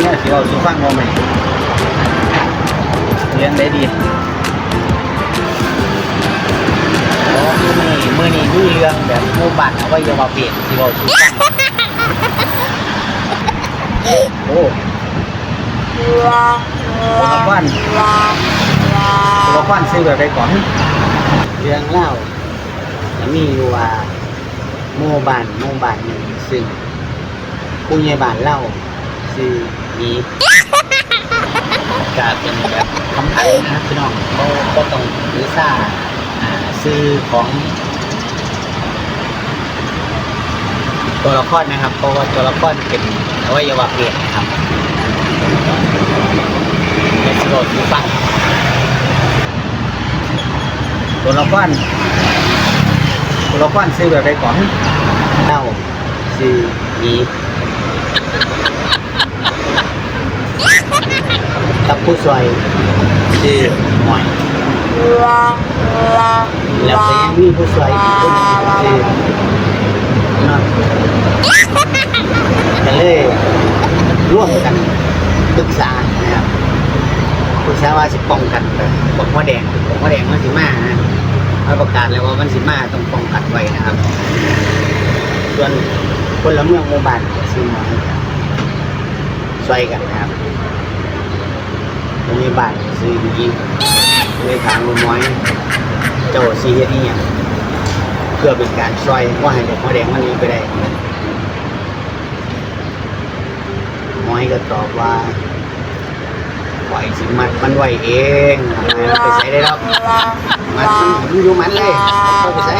เนี่ยสิเอาสุฟังเอาไหมเลี้ยงได้ดีมื่อนี้มีเรื่องแบบมูบัตรเอาไว้ยาเปลี่ยนสิบอสุฟังโอ้ตัวลควันตัวลควันซื้อแบบไปก่อน เรื่องเล่าจะมีอยู่ว่าโมบานโมบานหนึ่งซึ่งคุณยายบ้านเล่า ซื้อนี้จะเป็นแบบคำไทยนะครับพี่น้องก็ก็ต้องถือซ่าซื้อของ ตัวละครนะครับ เพราะว่าตัวละครเป็นอวัยวะเพศนะครับเป็นสโลดฟังตัวละครตัวละครซื้อแบบไปก่อนเล่าซื้อนี้ กับผู้ซอยซื้อหน่อย แล้วก็ยังมีผู้ซอยอีกคนหนึ่งซื้อนก็เลยร่วมกันปรึกษานะครับปรึกษาว่าสิป้องกันบอกว่าแดงบอกว่าแดงมันสิมานะมาประกาศแล้วว่ามันสิมาต้องป้องกันไว้นะครับ ส่วนคนละเมืองหมู่บ้านก็ซื้อมาช่วยกันนะครับ คนในบ้านซื้อยิงเลยทางลุงน้อย เจ้าซีเฮ็ดนี่ยังเพื่อเป็นการช่วยว่าให้เด็กหัวแดงมันนี้ไปได้หมอยก็ตอบว่าปล่อยสิมัดมันไหวเองไปใส่ได้แล้วมัดมันอยู่มันเลยเข้าไปใส่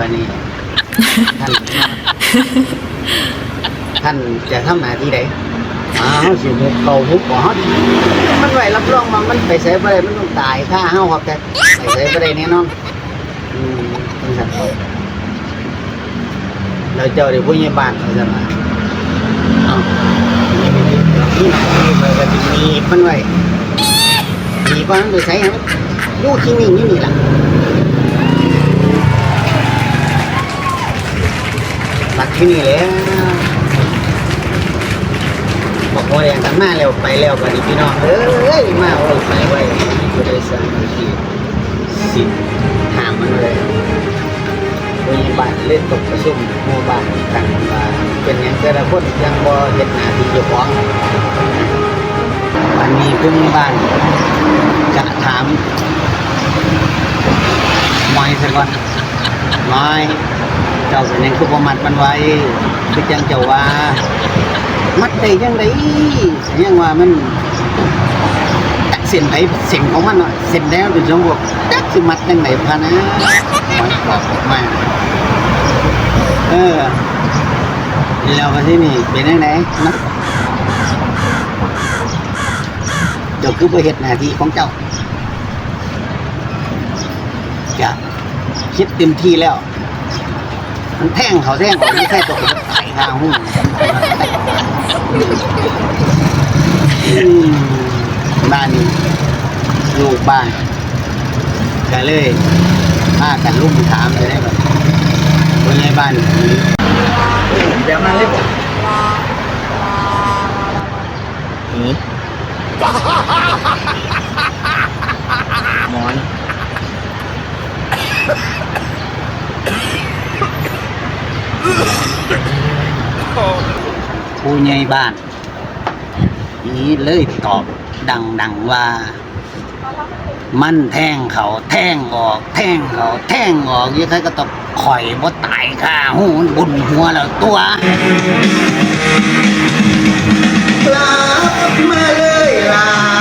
บันนี้ท่านท่านจะทำหน้าที่ใด อ้าวสิมุกเขามุกก่อนมันไหวรับรองมามันไปใส่ไปได้มันต้องตายค่าเฮาครับแต่ไปใส่ไปได้แน่นอนอืมเป็นสัตว์เราเจ้าเดี๋ยวผู้ใหญ่บ้านเขาจะมาเอ้านี่ไม่ดีเราที่ไหนก็จะมีมันไว้มีบ้านโดยใช้ครับอยู่ที่นี่นี่นี่แหละตัดที่นี่แล้ว บอกว่าอย่างทำหน้าเร็วไปเร็วกว่านี้พี่น้องเอ้ยมาโอ้ยไปไว้ก็ได้สร้างที่สิหามมันเลยมีบ้านเล่นตกประชุ่มหมู่บ้านกันว่าเป็นอย่างแต่ละคนยังบ่เฮ็ดหน้าที่เจ้าของวันนี้เพิ่งบ้านจะถามมอยซะก่อนมอยเจ้าเป็นหยังคือบ่มัดมันไว้คือจังเจ้าว่า มัดได้จังไดยังว่ามันจักเส้นไหนเส้นของมันเนาะเส้นแล้วเป็นสมบูรณ์จักสิมัดจังไดพะนะมอยบอกมาเออแล้วก็ที่นี่เป็นยังไงนะเจ้าคือประเหตุหน้าที่ของเจ้าจะคิดเต็มที่แล้ว มันแท่งเขาแท่งเขาไม่ใช่ตัวมันไต่ทางหุ้น บ้านนี้ลูกบ้านก็เลยพากันลุ่มถามเลยได้แบบคนในบ้านเดี๋ยวมาเลย ผู้ใหญ่บ้าน นี้เลยตอบดังๆว่า มันแทงเขาแทงออก แทงเขาแทงออกยี่ใคก็ต้องข่อยบ่ตายค่ะ หูบุญหัวแล้วตัวกลับมาเลยล่ะ